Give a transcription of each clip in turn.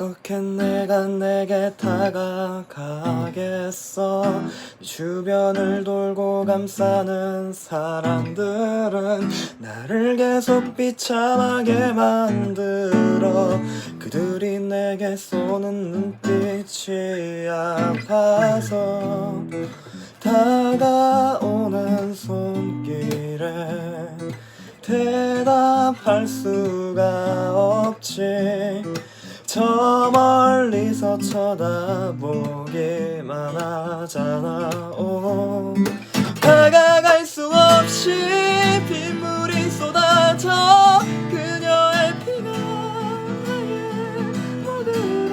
어떻게 내가 내게 다가가겠어? 주변을 돌고 감싸는 사람들은 나를 계속 비참하게 만들어. 그들이 내게 쏘는 눈빛이 아파서 다가오는 손길에 대답할 수가 멀리서 쳐다보기만 하잖아 오. 다가갈 수 없이 빗물이 쏟아져 그녀의 피가 나의 목으로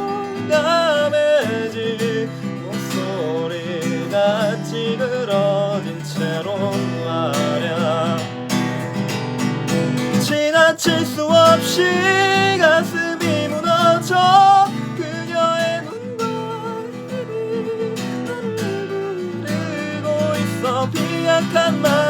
감해지 목소리가 찌그러진 채로 말야 지나칠 수 없이 come on.